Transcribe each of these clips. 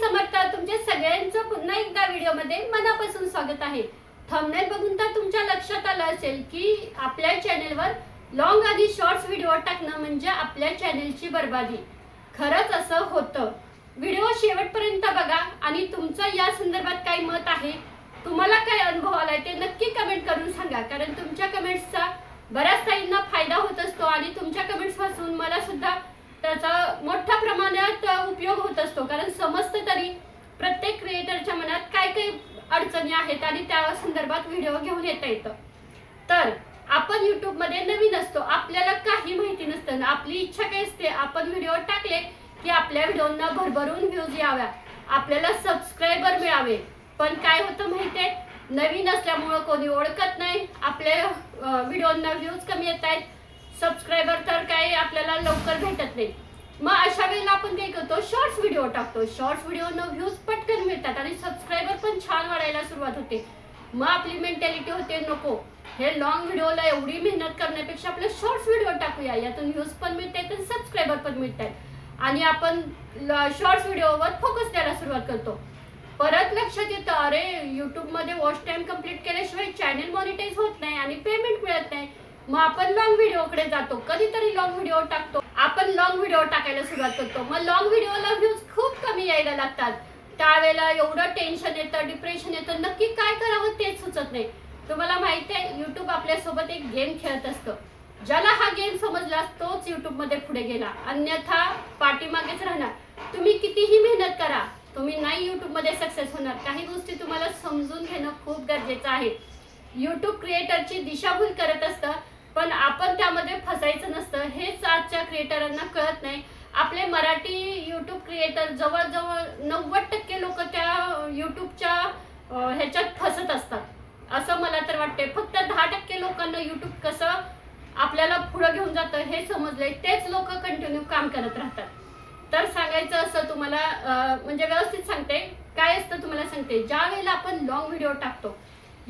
समर्थ तुमच्या सगळ्यांचं पुन्हा एकदा व्हिडिओमध्ये मनापासून स्वागत आहे. थंबनेल बघून तर तुमच्या लक्षात आलं असेल की आपल्या चॅनेलवर लॉंग आणि शॉर्ट्स व्हिडिओ टाकणं म्हणजे आपल्या चॅनेलची बर्बादी. खरंच असं होतं. व्हिडिओ शेवटपर्यंत बघा आणि तुमचं या संदर्भात काही मत आहे? तुम्हाला काय अनुभव आलाय ते नक्की कमेंट करून सांगा. कारण तुमच्या कमेंट्सचा बऱ्याच ताईंना फायदा होत असतो आणि तुमच्या कमेंट्सपासून मला सुद्धा त्याचा मोठ्या प्रमाणात उपयोग होत असतो. कारण समजतं तरी प्रत्येक क्रिएटरच्या मनात काय काय अडचणी आहेत आणि त्या संदर्भात व्हिडिओ घेऊन येता येतं. तर आपण युट्यूबमध्ये नवीन असतो. आपल्याला काही माहिती नसतं. आपली इच्छा काय असते? आपण व्हिडिओ टाकले की आपल्या व्हिडिओंना भरभरून व्ह्यूज याव्या. आपल्याला सबस्क्रायबर मिळावे. पण काय होतं माहितीये? नवीन असल्यामुळं कोणी ओळखत नाही. आपल्या व्हिडिओंना व्ह्यूज कमी येत आहेत. सबस्क्रायबर तर काही आपल्याला लवकर भेटत नाही. मग अशा वेळेला आपण काय करतो? शॉर्ट्स व्हिडिओ टाकतो. शॉर्ट्स व्हिडिओ व्ह्यूज पटकन मिळतात आणि सबस्क्रायबर पण छान वाढायला सुरुवात होते. मग आपली मेंटॅलिटी होते नको हे लॉंग व्हिडिओला एवढी मेहनत करण्यापेक्षा आपले शॉर्ट्स व्हिडिओ टाकूया. यातून व्ह्यूज पण मिळतात आणि सबस्क्रायबर पण मिळतात आणि आपण शॉर्ट्स व्हिडिओवर फोकस द्यायला सुरुवात करतो. परत लक्षात येतं अरे युट्यूबमध्ये वॉच टाईम कंप्लीट केल्याशिवाय चॅनेल मॉनिटाईज होत नाही आणि पेमेंट मिळत नाही. मग आपण लॉंग व्हिडिओकडे जातो. कधीतरी लॉंग व्हिडिओ टाकतो. आपण लॉंग व्हिडिओ टाकायला सुरुवात करतो. मग लॉंग व्हिडिओला व्ह्यूज खूप कमी यायला लागतात. त्यावेळेला एवढं टेन्शन येतं डिप्रेशन येतं. नक्की काय करावं तेच सुचत नाही. तुम्हाला माहिती आहे युट्यूब आपल्यासोबत एक गेम खेळत असतं. ज्याला हा गेम समजला तोच युट्यूबमध्ये पुढे गेला. अन्यथा पाठीमागेच राहणार. तुम्ही कितीही मेहनत करा तुम्ही नाही युट्यूबमध्ये सक्सेस होणार. काही गोष्टी तुम्हाला समजून घेणं खूप गरजेचं आहे. युट्यूब क्रिएटरची दिशाभूल करत असतं. पण आपण त्यामध्ये फसायचं नसतं. हेच आजच्या क्रिएटरांना कळत नाही. आपले मराठी युट्यूब क्रिएटर जवळजवळ नव्वद टक्के लोक त्या युट्यूबच्या ह्याच्यात फसत असतात. असं मला तर वाटते फक्त दहा टक्के लोकांना युट्यूब कसं आपल्याला पुढं घेऊन जातं हे समजलंय. तेच लोक कंटिन्यू काम करत राहतात. तर सांगायचं असं तुम्हाला म्हणजे व्यवस्थित सांगते. काय असतं तुम्हाला सांगते. ज्या वेळेला आपण लॉंग व्हिडिओ टाकतो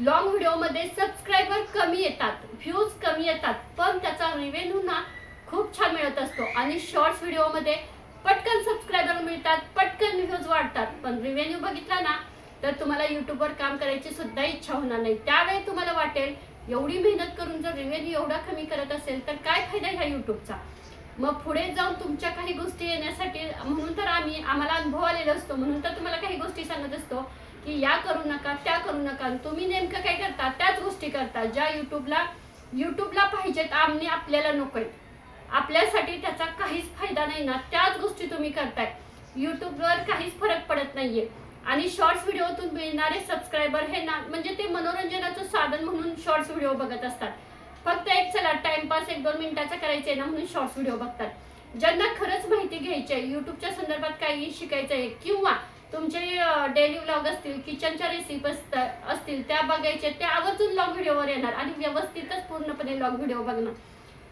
लॉंग व्हिडिओमध्ये सबस्क्रायबर कमी येतात व्ह्यूज कमी येतात पण त्याचा रिव्हेन्यू ना खूप छान मिळत असतो. आणि शॉर्ट्स व्हिडिओमध्ये पटकन सबस्क्रायबर मिळतात पटकन व्ह्यूज वाढतात. पण रिव्हेन्यू बघितला ना तर तुम्हाला युट्यूबवर काम करायची सुद्धा इच्छा होणार नाही. त्यावेळी तुम्हाला वाटेल एवढी मेहनत करून जर रिव्हेन्यू एवढा कमी करत असेल तर काय फायदा ह्या युट्यूबचा मग पुढे जाऊन तुमच्या काही गोष्टी येण्यासाठी म्हणून तर आम्ही आम्हाला अनुभव आलेला असतो. म्हणून तर तुम्हाला काही गोष्टी सांगत असतो. की या करू नका त्या करू नका. तुम्ही नेमकं काय करता? त्याच गोष्टी करता ज्या युट्यूबला युट्यूबला पाहिजेत आम्ही आपल्याला नकोय. आपल्यासाठी त्याचा काहीच फायदा नाही ना. त्याच गोष्टी तुम्ही करताय. युट्यूबवर काहीच फरक पडत नाहीये. आणि शॉर्ट्स व्हिडिओतून मिळणारे सबस्क्रायबर हे ना म्हणजे ते मनोरंजनाचं साधन म्हणून शॉर्ट्स व्हिडिओ बघत असतात. फक्त एक चला टाइमपास एक दोन मिनिटाचा करायचे ना म्हणून शॉर्ट्स व्हिडिओ बघतात. ज्यांना खरंच माहिती घ्यायची आहे युट्यूबच्या संदर्भात काही शिकायचं आहे किंवा तुमचे डेली व्लॉग असतील किचनच्या रेसिपी असतील त्या बघायचे ते आवर्जून लॉग व्हिडिओवर येणार आणि व्यवस्थितच पूर्णपणे लॉग व्हिडिओ बघणार.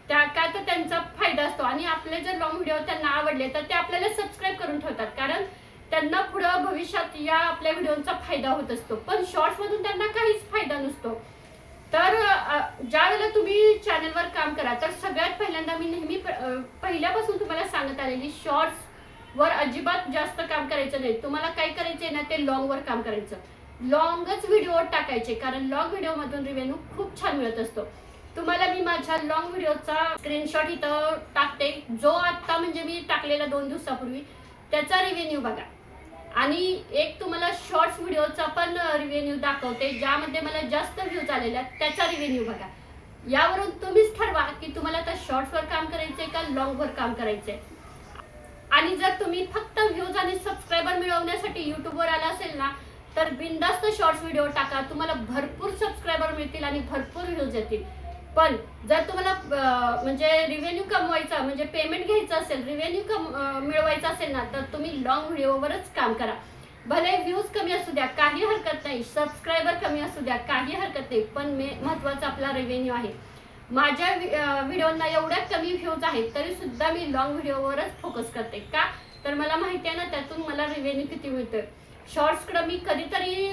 त्या काय तर त्यांचा फायदा असतो आणि आपले जर लॉंग व्हिडिओ त्यांना आवडले तर ते आपल्याला सबस्क्राईब करून ठेवतात. कारण त्यांना पुढं भविष्यात या आपल्या व्हिडिओचा फायदा होत असतो. पण शॉर्ट्स मधून त्यांना काहीच फायदा नसतो. तर ज्या वेळेला तुम्ही चॅनलवर काम करा तर सगळ्यात पहिल्यांदा मी नेहमी प- पहिल्यापासून तुम्हाला सांगत आलेली शॉर्ट्स वर अजिबात जास्त काम करायचं नाही. तुम्हाला काय करायचंय ना ते लॉंग वर काम करायचं. लॉंगच व्हिडिओ टाकायचे कारण लॉंग व्हिडिओ मधून रिव्हेन्यू खूप छान मिळत असतो. तुम्हाला मी माझ्या लॉंग व्हिडिओचा स्क्रीनशॉट इथं टाकते. जो आता म्हणजे मी टाकलेला दोन दिवसापूर्वी त्याचा रिव्हेन्यू बघा. आणि एक तुम्हाला शॉर्ट्स व्हिडिओचा पण रिव्हेन्यू दाखवते ज्यामध्ये मला जास्त व्ह्यूज आलेल्या त्याचा रिव्हेन्यू बघा. यावरून तुम्हीच ठरवा की तुम्हाला त्या शॉर्ट्सवर काम करायचंय का लॉंगवर काम करायचंय. आणि जर तुम्ही फक्त व्ह्यूज आणि सबस्क्रायबर मिळवण्यासाठी युट्यूबवर आला असेल ना तर बिंदास्त शॉर्ट्स व्हिडिओ टाका. तुम्हाला भरपूर सबस्क्रायबर मिळतील आणि भरपूर व्ह्यूज येतील. पण जर तुम्हाला म्हणजे रिव्हेन्यू कमवायचा म्हणजे पेमेंट घ्यायचं असेल रिव्हेन्यू कम मिळवायचा असेल ना तर तुम्ही लॉंग व्हिडिओवरच काम करा. भले व्ह्यूज कमी असू द्या काही हरकत नाही. सबस्क्रायबर कमी असू द्या काही हरकत नाही. पण मे महत्त्वाचा आपला रेव्हेन्यू आहे. माझ्या व्हिडिओना एवढ्या कमी व्ह्यूज आहेत तरी सुद्धा मी लॉंग व्हिडिओवरच फोकस करते. का? तर मला माहिती आहे ना त्यातून मला रिव्हेन्यू किती मिळतोय? शॉर्ट्सकडं मी कधीतरी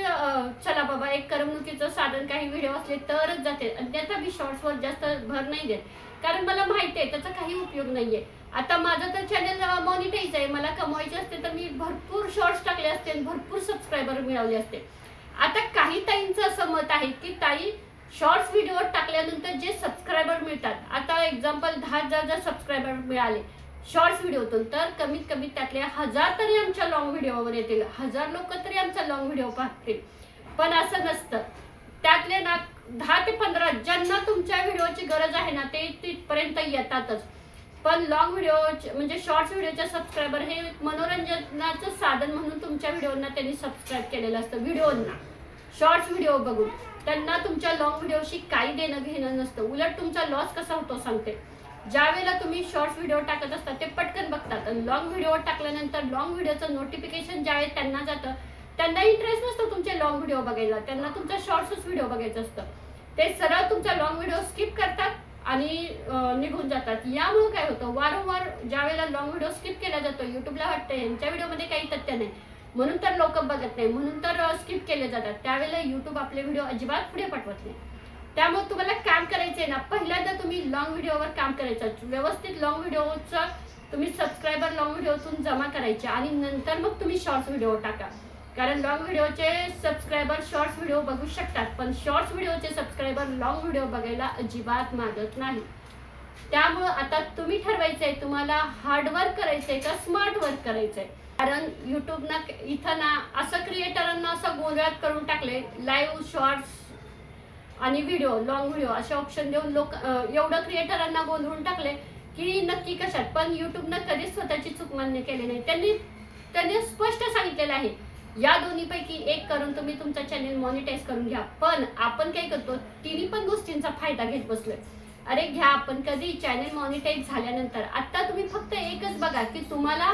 चला बाबा एक करमणुकीचं साधन काही व्हिडिओ असले तरच जाते. आणि त्याचा मी शॉर्ट्सवर जास्त भर नाही देत. कारण मला माहिती आहे त्याचा काही उपयोग नाहीये. आता माझं तर चॅनल मॉनिटाईज आहे. मला कमवायचे असते तर मी भरपूर शॉर्ट्स टाकले असते आणि भरपूर सबस्क्रायबर मिळवले असते. आता काही ताईंचं असं मत आहे की ताई शॉर्ट्स व्हिडिओ टाकल्यानंतर जे सबस्क्रायबर मिळतात आता एक्झाम्पल दहा हजार जर सबस्क्रायबर मिळाले शॉर्ट्स व्हिडिओतून तर कमीत कमी त्यातले हजार तरी आमच्या लॉंग व्हिडिओवर येतील. हजार लोक तरी आमचा लॉंग व्हिडिओ पाहतील. पण असं नसतं. त्यातले ना दहा ते पंधरा ज्यांना तुमच्या व्हिडिओची गरज आहे ना ते तिथपर्यंत येतातच. पण लॉंग व्हिडिओ म्हणजे शॉर्ट्स व्हिडिओचे सबस्क्रायबर हे मनोरंजनाचं साधन म्हणून तुमच्या व्हिडिओना त्यांनी सबस्क्राईब केलेलं असतं व्हिडिओना शॉर्ट्स व्हिडिओ बघून त्यांना तुमच्या लॉंग व्हिडिओशी काही देणं घेणं नसतं. उलट तुमचा लॉस कसा होतो हो सांगते. ज्या वेळेला तुम्ही शॉर्ट्स व्हिडिओ टाकत असता ते पटकन बघतात. आणि लॉंग व्हिडिओ टाकल्यानंतर लॉंग व्हिडिओचं नोटिफिकेशन ज्यावेळेस त्यांना जातं त्यांना इंटरेस्ट नसतो तुमचे लॉंग व्हिडिओ बघायला. त्यांना तुमचा शॉर्ट्सच व्हिडिओ बघायचं असतं. ते सरळ तुमचा लॉंग व्हिडिओ स्किप करतात आणि निघून जातात. यामुळे काय होतं? वारंवार ज्या वेळेला लॉंग व्हिडिओ स्किप केला जातो युट्यूबला वाटतं यांच्या व्हिडिओमध्ये काही तथ्य नाही. म्हणून तर लोक बघत नाही म्हणून तर स्किप केले जातात. त्यावेळेला युट्यूब आपले व्हिडिओ अजिबात पुढे पाठवत नाही. त्यामुळे तुम्हाला काम करायचं आहे ना पहिल्यांदा तुम्ही लॉंग व्हिडिओवर काम करायचं. व्यवस्थित लॉंग व्हिडिओचं तुम्ही सबस्क्रायबर लॉंग व्हिडिओतून जमा करायचे आणि नंतर मग तुम्ही शॉर्ट्स व्हिडिओ टाका. कारण लॉंग व्हिडिओचे सबस्क्रायबर शॉर्ट्स व्हिडिओ बघू शकतात पण शॉर्ट्स व्हिडिओचे सबस्क्रायबर लॉंग व्हिडिओ बघायला अजिबात मागत नाही. त्यामुळं आता तुम्ही ठरवायचंय तुम्हाला हार्डवर्क करायचंय का स्मार्ट वर्क करायचं आहे कारण युट्यूब ना इथं ना असं क्रिएटरांना असं गोंधळात करून टाकले लाईव्ह शॉर्ट्स आणि व्हिडिओ लॉंग व्हिडिओ असे ऑप्शन देऊन लोक एवढं क्रिएटरांना गोंधळून टाकले की नक्की कशात? पण युट्यूबनं कधीच स्वतःची चूक मान्य केली नाही. त्यांनी त्यांनी स्पष्ट सांगितलेलं आहे. या दोन्हीपैकी एक करून तुम्ही तुमचा चॅनेल मॉनिटाईज करून घ्या. पण आपण काय करतो तिन्ही पण गोष्टींचा फायदा घेत बसलोय. अरे घ्या आपण कधी चॅनेल मॉनिटाईज झाल्यानंतर आत्ता तुम्ही फक्त एकच बघा की तुम्हाला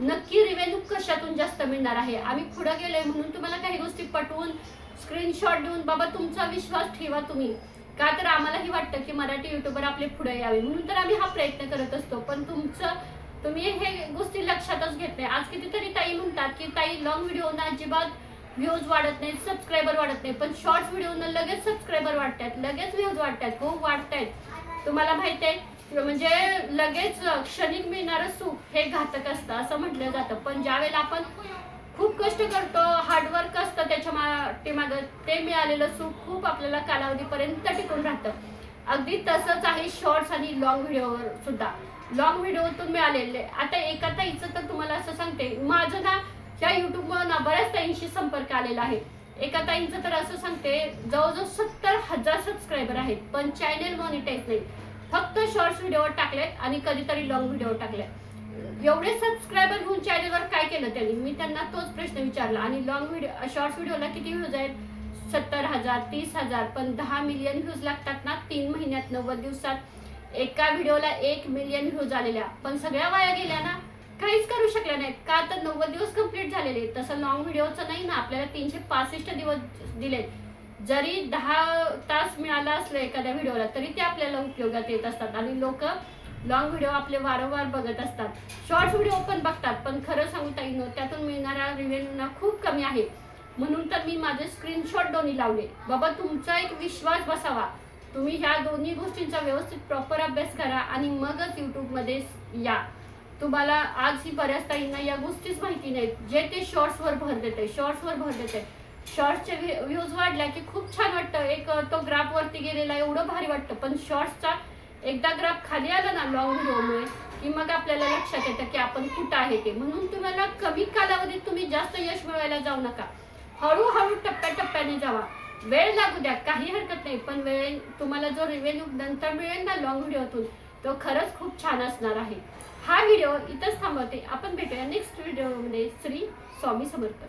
नक्की रिव्हेन्यू कशातून जास्त मिळणार आहे? आम्ही पुढे गेलोय म्हणून तुम्हाला काही गोष्टी पटवून स्क्रीनशॉट देऊन बाबा तुमचा विश्वास ठेवा तुम्ही. का तर आम्हालाही वाटतं की मराठी युट्यूबर आपले पुढे यावे. म्हणून तर आम्ही हा प्रयत्न करत असतो. पण तुमचं तुम्ही हे गोष्टी लक्षातच घेत नाही. आज कितीतरी ताई म्हणतात की ताई लॉंग व्हिडिओ ना अजिबात व्ह्यूज वाढत नाही सबस्क्रायबर वाढत नाही पण शॉर्ट्स व्हिडिओनं लगेच सबस्क्रायबर वाढतात लगेच व्ह्यूज वाढतात वाढत वाढतायत. तुम्हाला माहीत आहे म्हणजे लगेच क्षणिक मिळणारं सुख हे घातक असतं असं म्हटलं जातं. पण ज्यावेळेला आपण खूप कष्ट करतो हार्डवर्क असतं त्याच्या पाठीमागं ते मिळालेलं सुख खूप आपल्याला कालावधीपर्यंत टिकून राहतं. अगदी तसंच आहे शॉर्ट्स आणि लॉंग व्हिडिओवर सुद्धा. लॉंग व्हिडिओतून मिळालेले. आता एका ताईचं तर तुम्हाला असं सांगते माझं ना या युट्यूबवर ना बऱ्याच ताईंशी संपर्क आलेला आहे. एका ताईंचं तर असं सांगते जवळजवळ सत्तर हजार सबस्क्रायबर आहेत पण चॅनेल मॉनिटाईज नाही. फक्त शॉर्ट्स व्हिडिओवर टाकलेत आणि कधीतरी लॉंग व्हिडिओ टाकले एवढे सबस्क्रायबर घेऊन चॅनलवर काय केलं त्यांनी? मी त्यांना तोच प्रश्न विचारला. आणि लॉंग व्हिडिओ शॉर्ट्स व्हिडिओला किती व्ह्यूज आहेत? सत्तर हजार तीस हजार पण दहा मिलियन व्ह्यूज लागतात ना तीन महिन्यात नव्वद दिवसात. एका व्हिडिओला एक मिलियन व्ह्यूज आलेल्या. पण सगळ्या वाया गेल्या ना? काहीच करू शकल्या नाहीत. का तर नव्वद दिवस कंप्लीट झालेले तसं लॉंग व्हिडिओचं नाही ना. आपल्याला तीनशे पासष्ट दिवस दिलेत. जरी दहा तास मिळाला असला एखाद्या व्हिडिओला तरी ते आपल्याला उपयोगात येत असतात. आणि लोक लॉंग व्हिडिओ आपले वारंवार बघत असतात. शॉर्ट व्हिडिओ पण बघतात पण खरं सांगू ताई त्यातून मिळणारा रिव्हेन्यू ना खूप कमी आहे. म्हणून तर मी माझे स्क्रीनशॉट दोन्ही लावले. बाबा तुमचा एक विश्वास बसावा. तुम्ही ह्या दोन्ही गोष्टींचा व्यवस्थित प्रॉपर अभ्यास करा आणि मगच यूट्यूबमध्ये या. तुम्हाला आजही बऱ्याच ताईंना या गोष्टीच माहिती नाहीत. जे ते शॉर्ट्सवर भर देते शॉर्ट्सवर भर देते शॉर्ट्सचे व्ह्यूज वाढल्या की खूप छान वाटतं. एक तो ग्राफ वरती गेलेला एवढं भारी वाटतं. पण शॉर्ट्सचा एकदा ग्राफ खाली आला ना लॉंग व्हिडिओमुळे की मग आपल्याला लक्षात येतं की आपण कुठं आहे ते. म्हणून तुम्हाला कमी कालावधीत तुम्ही जास्त यश मिळवायला जाऊ नका. हळूहळू टप्प्याटप्प्याने जावा. वेळ लागू द्या काही हरकत नाही. पण वेळ तुम्हाला जो रिव्हेन्यू नंतर मिळेल ना लॉंग व्हिडिओतून तो खरंच खूप छान असणार आहे. हा व्हिडिओ इथंच थांबवते. आपण भेटूया नेक्स्ट व्हिडिओमध्ये श्री स्वामी समर्थ.